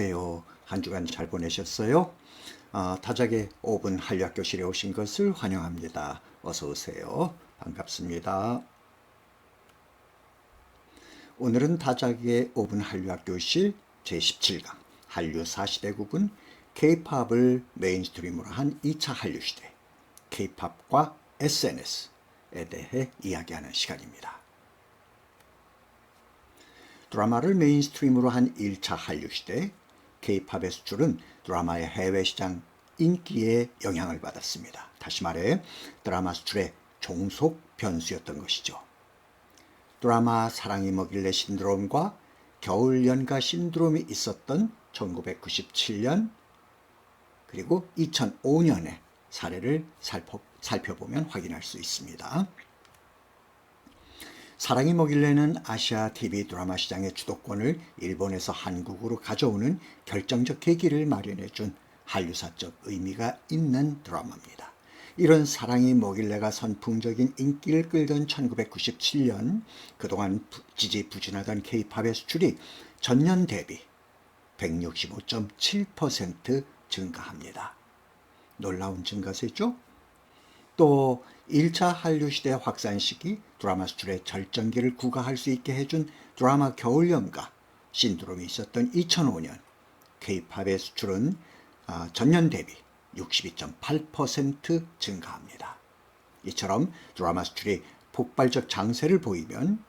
안녕하세요. 한 주간 잘 보내셨어요? 아, 타작의 5분 한류학교실에 오신 것을 환영합니다. 어서 오세요. 반갑습니다. 오늘은 타작의 5분 한류학교실 제17강 한류 4시대국은 K-팝을 메인스트림으로 한 2차 한류 시대 K-팝과 SNS에 대해 이야기하는 시간입니다. 드라마를 메인스트림으로 한 1차 한류 시대 K-팝의 수출은 드라마의 해외 시장 인기에 영향을 받았습니다. 다시 말해 드라마 수출의 종속 변수였던 것이죠. 드라마 사랑이 뭐길래 신드롬과 겨울 연가 신드롬이 있었던 1997년 그리고 2005년의 사례를 살펴보면 확인할 수 있습니다. 사랑이 뭐길래는 아시아 TV 드라마 시장의 주도권을 일본에서 한국으로 가져오는 결정적 계기를 마련해 준 한류사적 의미가 있는 드라마입니다. 이런 사랑이 뭐길래가 선풍적인 인기를 끌던 1997년 그동안 지지부진하던 케이팝의 수출이 전년 대비 165.7% 증가합니다. 놀라운 증가세죠? 또 1차 한류 시대 확산 시기 드라마 수출의 절정기를 구가할 수 있게 해준 드라마 겨울연가 신드롬이 있었던 2005년 K-팝의 수출은 아, 전년 대비 62.8% 증가합니다. 이처럼 드라마 수출이 폭발적 장세를 보이면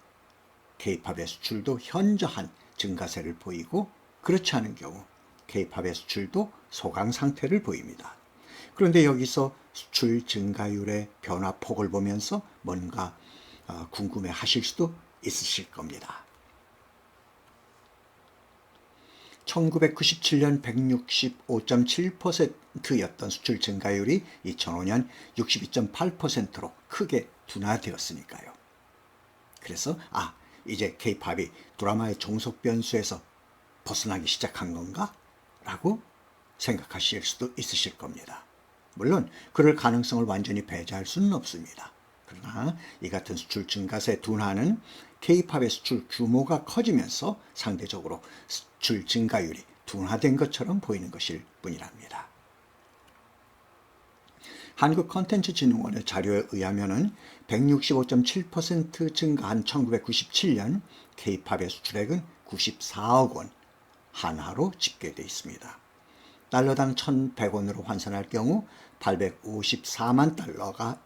K-팝의 수출도 현저한 증가세를 보이고 그렇지 않은 경우 K-팝의 수출도 소강 상태를 보입니다. 그런데 여기서 수출 증가율의 변화폭을 보면서 뭔가 어, 궁금해 하실 수도 있으실 겁니다. 1997년 165.7%였던 수출 증가율이 2005년 62.8%로 크게 둔화되었으니까요. 그래서 아 이제 K-팝이 드라마의 종속 변수에서 벗어나기 시작한 건가? 라고 생각하실 수도 있으실 겁니다. 물론 그럴 가능성을 완전히 배제할 수는 없습니다. 그러나 이 같은 수출 증가세 둔화는 K-팝의 수출 규모가 커지면서 상대적으로 수출 증가율이 둔화된 것처럼 보이는 것일 뿐이랍니다. 한국컨텐츠진흥원의 자료에 의하면 165.7% 증가한 1997년 K-팝의 수출액은 94억 원 한화로 집계되어 있습니다. 달러당 1,100원으로 환산할 경우 854만 달러가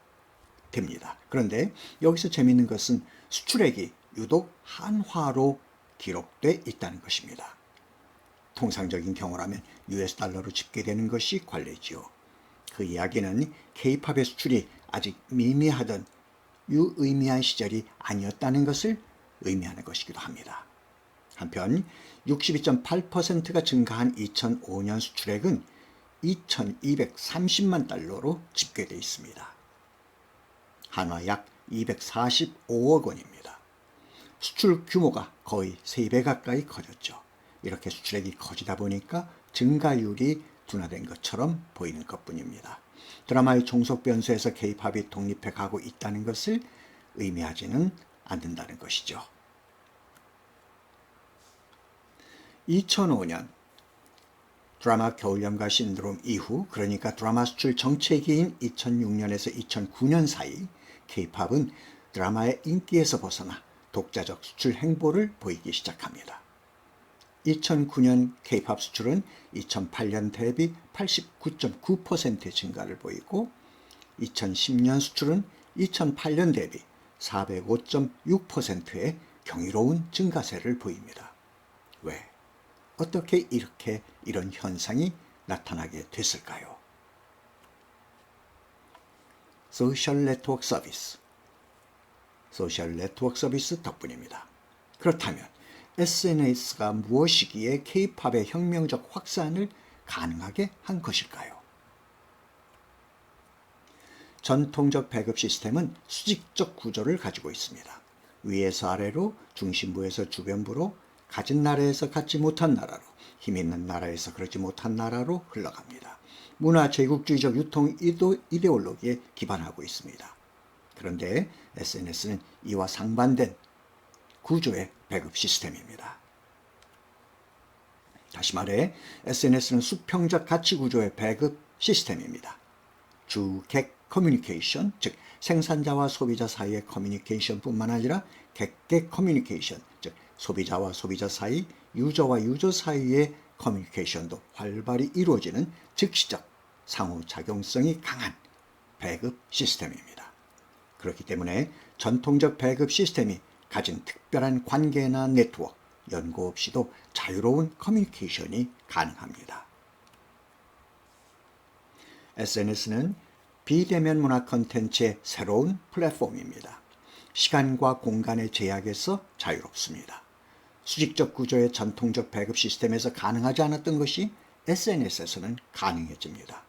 됩니다. 그런데 여기서 재미있는 것은 수출액이 유독 한화로 기록돼 있다는 것입니다. 통상적인 경우라면 US 달러로 집계되는 것이 관례지요. 그 이야기는 K-팝의 수출이 아직 미미하던 유의미한 시절이 아니었다는 것을 의미하는 것이기도 합니다. 한편 62.8%가 증가한 2005년 수출액은 2,230만 달러로 집계되어 있습니다. 한화 약 245억 원입니다. 수출 규모가 거의 3배 가까이 커졌죠. 이렇게 수출액이 커지다 보니까 증가율이 둔화된 것처럼 보이는 것 뿐입니다. 드라마의 종속 변수에서 K-팝이 독립해 가고 있다는 것을 의미하지는 않는다는 것이죠. 2005년 드라마 겨울연가 신드롬 이후 그러니까 드라마 수출 정체기인 2006년에서 2009년 사이 K-팝은 드라마의 인기에서 벗어나 독자적 수출 행보를 보이기 시작합니다. 2009년 K-팝 수출은 2008년 대비 89.9%의 증가를 보이고 2010년 수출은 2008년 대비 405.6%의 경이로운 증가세를 보입니다. 왜? 어떻게 이렇게 이런 현상이 나타나게 됐을까요? 소셜 네트워크 서비스. 소셜 네트워크 서비스 덕분입니다. 그렇다면 SNS가 무엇이기에 K-팝의 혁명적 확산을 가능하게 한 것일까요? 전통적 배급 시스템은 수직적 구조를 가지고 있습니다. 위에서 아래로, 중심부에서 주변부로, 가진 나라에서 갖지 못한 나라로, 힘 있는 나라에서 그러지 못한 나라로 흘러갑니다. 문화 제국주의적 유통 이데올로기에 기반하고 있습니다. 그런데 SNS는 이와 상반된 구조의 배급 시스템입니다. 다시 말해 SNS는 수평적 가치 구조의 배급 시스템입니다. 주객 커뮤니케이션, 즉 생산자와 소비자 사이의 커뮤니케이션뿐만 아니라 객객 커뮤니케이션, 즉 소비자와 소비자 사이, 유저와 유저 사이의 커뮤니케이션도 활발히 이루어지는 즉시적 상호작용성이 강한 배급 시스템입니다. 그렇기 때문에 전통적 배급 시스템이 가진 특별한 관계나 네트워크, 연고 없이도 자유로운 커뮤니케이션이 가능합니다. SNS는 비대면 문화 컨텐츠의 새로운 플랫폼입니다. 시간과 공간의 제약에서 자유롭습니다. 수직적 구조의 전통적 배급 시스템에서 가능하지 않았던 것이 SNS에서는 가능해집니다.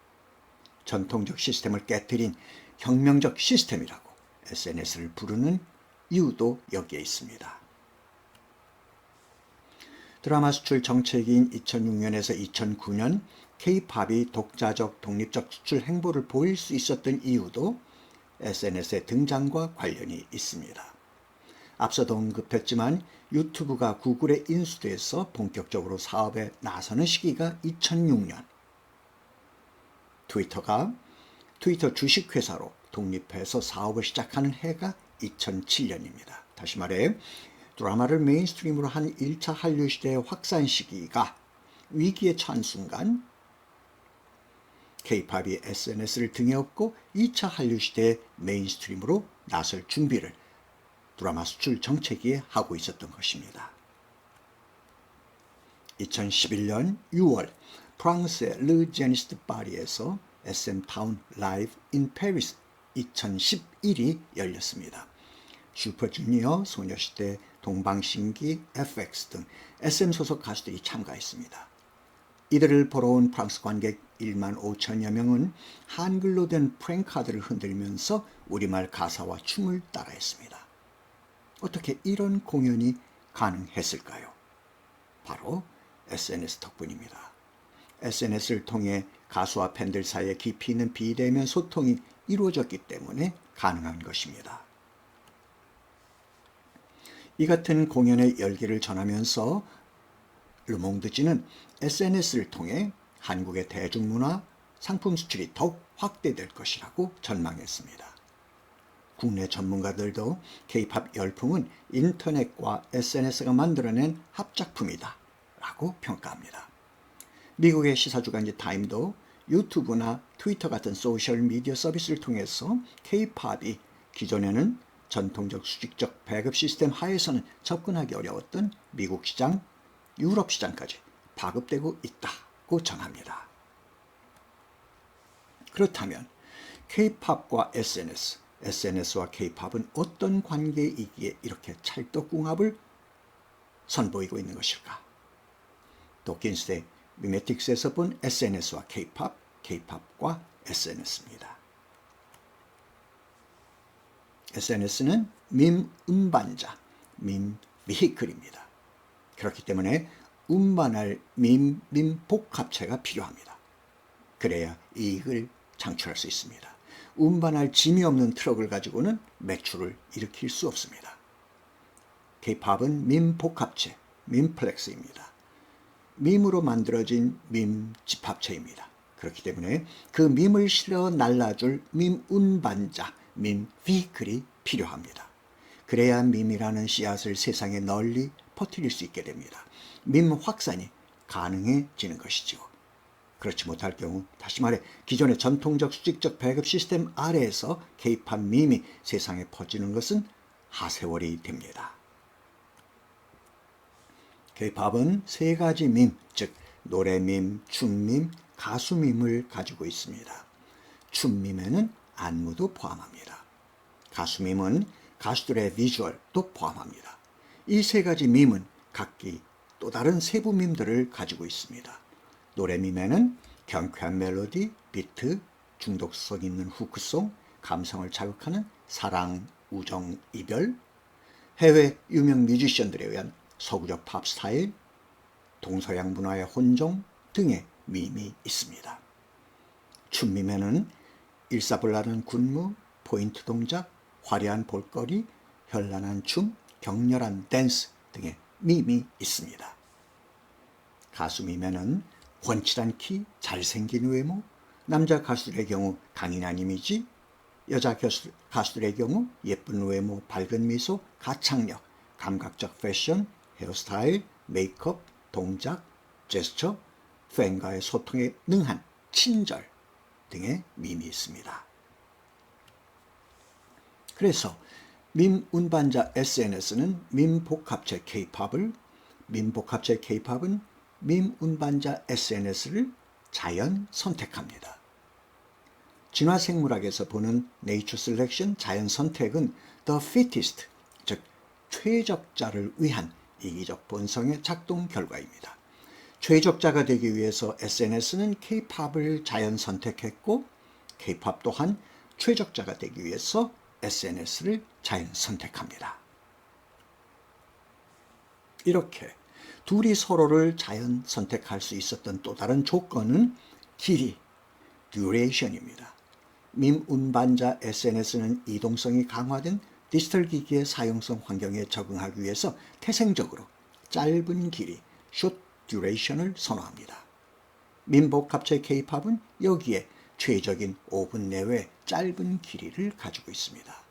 전통적 시스템을 깨뜨린 혁명적 시스템이라고 SNS를 부르는 이유도 여기에 있습니다. 드라마 수출 정책인 2006년에서 2009년 K-팝이 독자적 독립적 수출 행보를 보일 수 있었던 이유도 SNS의 등장과 관련이 있습니다. 앞서도 언급했지만 유튜브가 구글에 인수돼서 본격적으로 사업에 나서는 시기가 2006년. 트위터가 트위터 주식회사로 독립해서 사업을 시작하는 해가 2007년입니다. 다시 말해 드라마를 메인스트림으로 한 1차 한류 시대의 확산 시기가 위기에 처한 순간 K-팝이 SNS를 등에 업고 2차 한류 시대의 메인스트림으로 나설 준비를 드라마 수출 정책위에 하고 있었던 것입니다. 2011년 6월 프랑스의 르 제니스트 파리에서 SM 타운 라이브 인 페리스 2011이 열렸습니다. 슈퍼주니어, 소녀시대, 동방신기, FX 등 SM 소속 가수들이 참가했습니다. 이들을 보러 온 프랑스 관객 1만 5천여 명은 한글로 된 프랭카드를 흔들면서 우리말 가사와 춤을 따라했습니다. 어떻게 이런 공연이 가능했을까요? 바로 SNS 덕분입니다. SNS를 통해 가수와 팬들 사이에 깊이 있는 비대면 소통이 이루어졌기 때문에 가능한 것입니다. 이 같은 공연의 열기를 전하면서 르몽드지는 SNS를 통해 한국의 대중문화 상품 수출이 더욱 확대될 것이라고 전망했습니다. 국내 전문가들도 K-팝 열풍은 인터넷과 SNS가 만들어낸 합작품이다 라고 평가합니다. 미국의 시사주간지 타임도 유튜브나 트위터 같은 소셜미디어 서비스를 통해서 K-팝이 기존에는 전통적 수직적 배급 시스템 하에서는 접근하기 어려웠던 미국 시장, 유럽 시장까지 파급되고 있다고 전합니다. 그렇다면 K-팝과 SNS, SNS와 K-팝은 어떤 관계이기에 이렇게 찰떡궁합을 선보이고 있는 것일까? 도킨스의 미메틱스에서 본 SNS와 K-팝, K-팝과 SNS입니다. SNS는 밈 음반자, 밈 비히클입니다. 그렇기 때문에 운반할 밈, 밈 복합체가 필요합니다. 그래야 이익을 창출할 수 있습니다. 운반할 짐이 없는 트럭을 가지고는 매출을 일으킬 수 없습니다. K-팝은 밈 복합체, 밈플렉스입니다. 밈으로 만들어진 밈 집합체입니다. 그렇기 때문에 그 밈을 실어 날라줄 밈 운반자, 밈 비클이 필요합니다. 그래야 밈이라는 씨앗을 세상에 널리 퍼뜨릴 수 있게 됩니다. 밈 확산이 가능해지는 것이죠. 그렇지 못할 경우 다시 말해 기존의 전통적 수직적 배급 시스템 아래에서 K-팝 밈이 세상에 퍼지는 것은 하세월이 됩니다. K-팝은 세 가지 밈, 즉 노래 밈, 춤 밈, 가수 밈을 가지고 있습니다. 춤 밈에는 안무도 포함합니다. 가수 밈은 가수들의 비주얼도 포함합니다. 이 세 가지 밈은 각기 또 다른 세부 밈들을 가지고 있습니다. 노래 밈에는 경쾌한 멜로디, 비트, 중독성 있는 후크송, 감성을 자극하는 사랑, 우정, 이별, 해외 유명 뮤지션들에 의한 서구적 팝 스타일, 동서양 문화의 혼종 등의 밈이 있습니다. 춤밈에는 일사불란한 군무, 포인트 동작, 화려한 볼거리, 현란한 춤, 격렬한 댄스 등의 밈이 있습니다. 가수미면은 훤칠한 키, 잘생긴 외모, 남자 가수들의 경우 강인한 이미지, 여자 가수, 가수들의 경우 예쁜 외모, 밝은 미소, 가창력, 감각적 패션, 헤어스타일, 메이크업, 동작, 제스처, 팬과의 소통에 능한 친절 등의 밈이 있습니다. 그래서 밈 운반자 SNS는 밈 복합체 K-팝을 밈 복합체 K-팝은 밈 운반자 SNS를 자연 선택합니다. 진화 생물학에서 보는 네이처 셀렉션 자연 선택은 the fittest 즉 최적자를 위한 이기적 본성의 작동 결과입니다. 최적자가 되기 위해서 SNS는 K-팝을 자연 선택했고 K-팝 또한 최적자가 되기 위해서 SNS를 자연 선택합니다. 이렇게 둘이 서로를 자연 선택할 수 있었던 또 다른 조건은 길이, 듀레이션입니다. 밈 운반자 SNS는 이동성이 강화된 디지털 기기의 사용성 환경에 적응하기 위해서 태생적으로 짧은 길이, 숏 듀레이션을 선호합니다. 민복 합체 K-팝은 여기에 최적인 5분 내외 짧은 길이를 가지고 있습니다.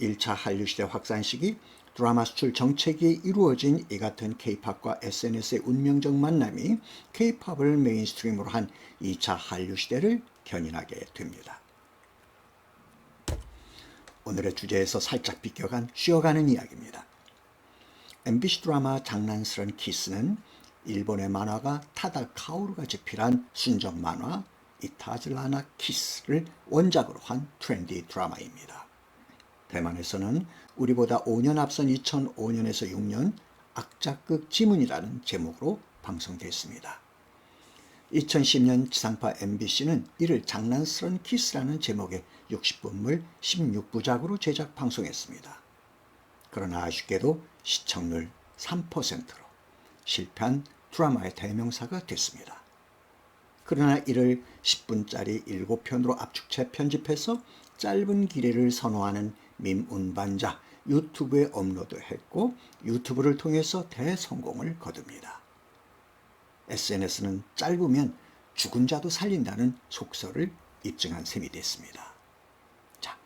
1차 한류시대 확산 시기 드라마 수출 정책이 이루어진 이 같은 K-팝과 SNS의 운명적 만남이 K-팝을 메인스트림으로 한 2차 한류 시대를 견인하게 됩니다. 오늘의 주제에서 살짝 비껴간 쉬어가는 이야기입니다. MBC 드라마 장난스런 키스는 일본의 만화가 타다 카오루가 집필한 순정 만화 이타즈라나 키스를 원작으로 한 트렌디 드라마입니다. 대만에서는 우리보다 5년 앞선 2005년에서 6년 악작극 지문이라는 제목으로 방송됐습니다. 2010년 지상파 MBC는 이를 장난스런 키스라는 제목의 60분물 16부작으로 제작 방송했습니다. 그러나 아쉽게도 시청률 3%로 실패한 드라마의 대명사가 됐습니다. 그러나 이를 10분짜리 7편으로 압축체 편집해서 짧은 길이를 선호하는 밈 운반자 유튜브에 업로드했고 유튜브를 통해서 대성공을 거둡니다. SNS는 짧으면 죽은 자도 살린다는 속설을 입증한 셈이 됐습니다. 자,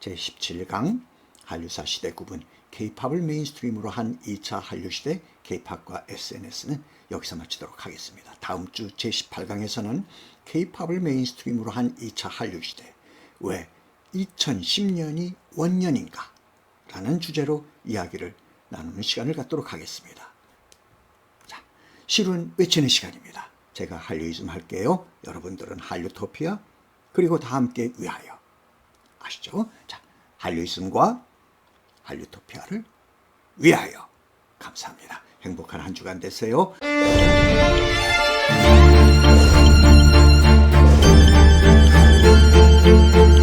제17강 한류사 시대 구분 K-팝을 메인스트림으로 한 2차 한류 시대 K-팝과 SNS는 여기서 마치도록 하겠습니다. 다음 주 제18강에서는 K-팝을 메인스트림으로 한 2차 한류 시대 왜 2010년이 원년인가? 라는 주제로 이야기를 나누는 시간을 갖도록 하겠습니다. 자, 실은 외치는 시간입니다. 제가 한류이즘 할게요. 여러분들은 한류토피아 그리고 다 함께 위하여 아시죠? 자, 한류이즘과 한류토피아를 위하여 감사합니다. 행복한 한 주간 되세요. Música